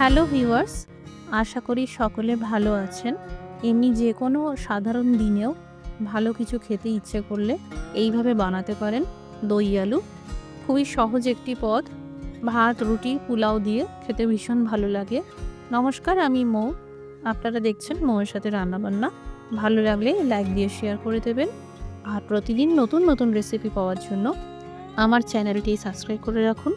Hello viewers, আশা করি সকলে ভালো আছেন। এমনি যে কোনো সাধারণ দিনেও ভালো কিছু খেতে ইচ্ছে করলে এইভাবে বানাতে পারেন দই আলু। খুবই সহজ একটি পদ। ভাত, রুটি, পোলাও দিয়ে খেতে ভীষণ ভালো লাগে। নমস্কার, আমি মৌ। আপনারা দেখছেন মৌয়ের সাথে রান্নাবান্না। ভালো লাগলে লাইক দিয়ে শেয়ার করে দেবেন। আর প্রতিদিন নতুন নতুন রেসিপি পাওয়ার জন্য আমার চ্যানেলটি সাবস্ক্রাইব করে রাখুন।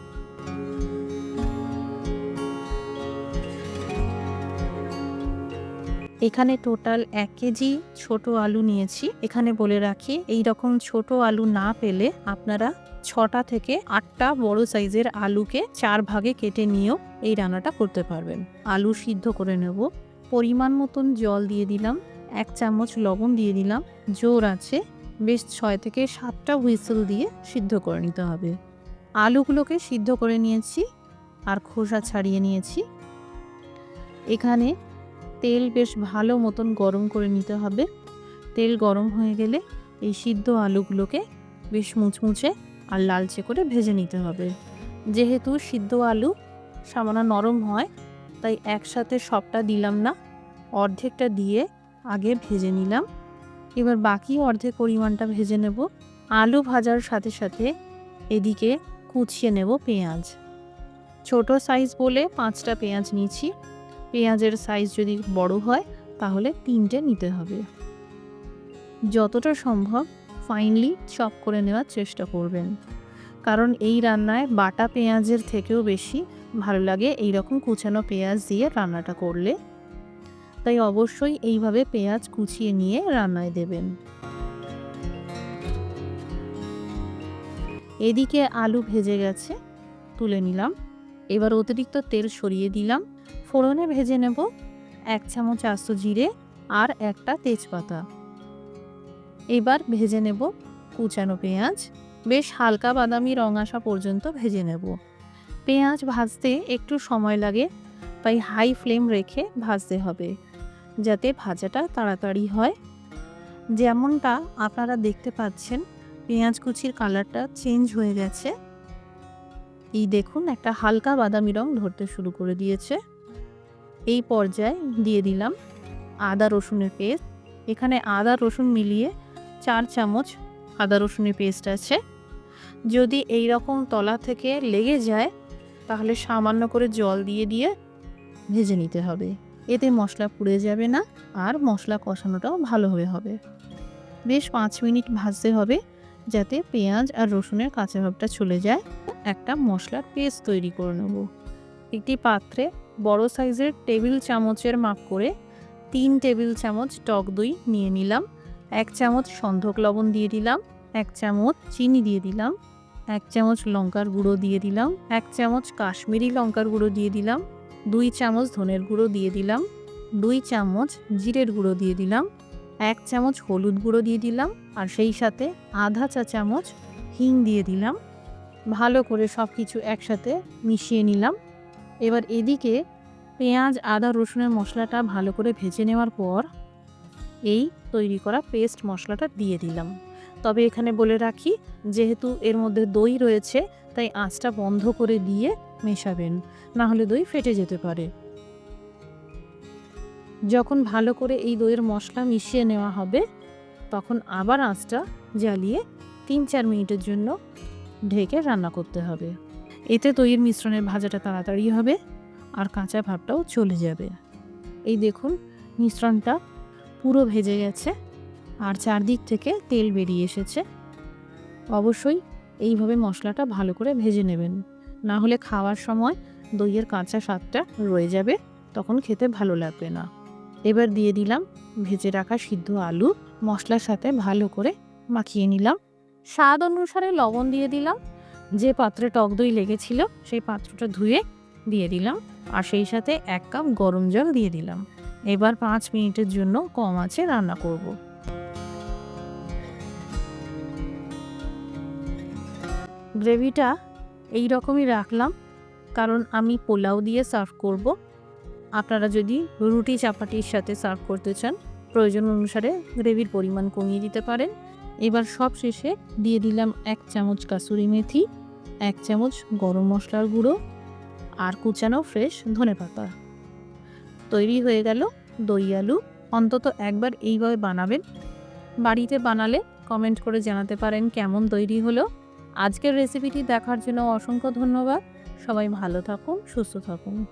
এখানে টোটাল এক কেজি ছোট আলু নিয়েছি। এখানে বলে রাখি এই রকম ছোট আলু না পেলে আপনারা ছটা থেকে আটটা বড় সাইজের আলুকে চার ভাগে কেটে নিয়েও এই রান্নাটা করতে পারবেন। আলু সিদ্ধ করে নেব। পরিমাণ মতন জল দিয়ে দিলাম, এক চামচ লবণ দিয়ে দিলাম। জোর আছে, বেশ ছয় থেকে সাতটা হুইসেল দিয়ে সিদ্ধ করে নিতে হবে। আলুগুলোকে সিদ্ধ করে নিয়েছি আর খোসা ছাড়িয়ে নিয়েছি। এখানে তেল বেশ ভালো মতন গরম করে নিতে হবে। তেল গরম হয়ে গেলে এই সিদ্ধ আলুগুলোকে বেশ মুচমুচে আর লালচে করে ভেজে নিতে হবে। যেহেতু সিদ্ধ আলু সামান্য নরম হয়, তাই একসাথে সবটা দিলাম না। অর্ধেকটা দিয়ে আগে ভেজে নিলাম। এবার বাকি অর্ধেক পরিমাণটা ভেজে নেব। আলু ভাজার সাথে সাথে এদিকে কুচিয়ে নেব পেঁয়াজ। ছোট সাইজ বলে পাঁচটা পেঁয়াজ নিয়েছি। পেঁয়াজের সাইজ যদি বড় হয়, তাহলে তিনটে নিতে হবে। যতটা সম্ভব ফাইনলি চপ করে নেওয়ার চেষ্টা করবেন। কারণ এই রান্নায় বাটা পেঁয়াজের থেকেও বেশি ভালো লাগে এই রকম কুচানো পেঁয়াজ দিয়ে রান্নাটা করলে। তাই অবশ্যই এইভাবে পেঁয়াজ কুচিয়ে নিয়ে রান্নায় দেবেন। এদিকে আলু ভেজে গেছে, তুলে নিলাম। এবার অতিরিক্ত তেল সরিয়ে দিলাম। ফোড়নে ভেজে নেব এক চামচ আস্ত জিরে আর একটা তেজপাতা। এবার ভেজে নেব কুচানো পেঁয়াজ। বেশ হালকা বাদামি রং আসা পর্যন্ত ভেজে নেব। পেঁয়াজ ভাজতে একটু সময় লাগে, তাই হাই ফ্লেম রেখে ভাজতে হবে, যাতে ভাজাটা তাড়াতাড়ি হয়। যেমনটা আপনারা দেখতে পাচ্ছেন, পেঁয়াজ কুচির কালারটা চেঞ্জ হয়ে গেছে। এই দেখুন, একটা হালকা বাদামি রং ধরতে শুরু করে দিয়েছে। এই পর্যায়ে দিয়ে দিলাম আদা রসুনের পেস্ট। এখানে আদা, রসুন মিলিয়ে চার চামচ আদা, রসুনের পেস্ট আছে। যদি এই রকম তলা থেকে লেগে যায়, তাহলে সামান্য করে জল দিয়ে দিয়ে ভেজে নিতে হবে। এতে মশলা পুড়ে যাবে না আর মশলা কষানোটাও ভালোভাবে হবে। বেশ পাঁচ মিনিট ভাজতে হবে যাতে পেঁয়াজ আর রসুনের কাঁচা ভাবটা চলে যায়। একটা মশলার পেস্ট তৈরি করে নেব। একটি পাত্রে বড় সাইজের টেবিল চামচের মাপ করে তিন টেবিল চামচ টক দই নিয়ে নিলাম, এক চামচ সন্ধক লবণ দিয়ে দিলাম, এক চামচ চিনি দিয়ে দিলাম, এক চামচ লঙ্কার গুঁড়ো দিয়ে দিলাম, এক চামচ কাশ্মীরি লঙ্কার গুঁড়ো দিয়ে দিলাম, দুই চামচ ধনের গুঁড়ো দিয়ে দিলাম, দুই চামচ জিরের গুঁড়ো দিয়ে দিলাম, এক চামচ হলুদ গুঁড়ো দিয়ে দিলাম আর সেই সাথে আধা চা চামচ হিং দিয়ে দিলাম। ভালো করে সব কিছু একসাথে মিশিয়ে নিলাম। এবার এদিকে পেঁয়াজ, আদা, রসুনের মশলাটা ভালো করে ভেজে নেওয়ার পর এই তৈরি করা পেস্ট মশলাটা দিয়ে দিলাম। তবে এখানে বলে রাখি, যেহেতু এর মধ্যে দই রয়েছে, তাই আঁচটা বন্ধ করে দিয়ে মেশাবেন, না হলে দই ফেটে যেতে পারে। যখন ভালো করে এই দইয়ের মশলা মিশিয়ে নেওয়া হবে, তখন আবার আঁচটা জ্বালিয়ে তিন চার মিনিটের জন্য ঢেকে রান্না করতে হবে। এতে দইয়ের মিশ্রণের ভাজাটা তাড়াতাড়ি হবে আর কাঁচা ভাবটাও চলে যাবে। এই দেখুন, মিশ্রণটা পুরো ভেজে গেছে আর চারদিক থেকে তেল বেরিয়ে এসেছে। অবশ্যই এইভাবে মশলাটা ভালো করে ভেজে নেবেন। না হলে খাওয়ার সময় দইয়ের কাঁচা স্বাদটা রয়ে যাবে, তখন খেতে ভালো লাগবে না। এবার দিয়ে দিলাম ভেজে রাখা সিদ্ধ আলু। মশলার সাথে ভালো করে মাখিয়ে নিলাম। স্বাদ অনুসারে লবণ দিয়ে দিলাম। যে পাত্রে টক দই লেগেছিল, সেই পাত্রটা ধুয়ে দিয়ে দিলাম। আর সেই সাথে এক কাপ গরম জল দিয়ে দিলাম। এবার পাঁচ মিনিটের জন্য কম আছে রান্না করব। গ্রেভিটা এই রকমই রাখলাম, কারণ আমি পোলাও দিয়ে সার্ভ করব। আপনারা যদি রুটি চাপাটির সাথে সার্ভ করতে চান, প্রয়োজন অনুসারে গ্রেভির পরিমাণ কমিয়ে দিতে পারেন। এবার সব শেষে দিয়ে দিলাম এক চামচ কাসুরি মেথি, এক চামচ গরম মশলার গুঁড়ো আর কুচানো ফ্রেশ ধনেপাতা তৈরি হয়ে গেল দই আলু। অন্তত একবার এইভাবে বানাবেন। বাড়িতে বানালে কমেন্ট করে জানাতে পারেন কেমন তৈরি হলো। আজকের রেসিপিটি দেখার জন্য অসংখ্য ধন্যবাদ। সবাই ভালো থাকুন, সুস্থ থাকুন।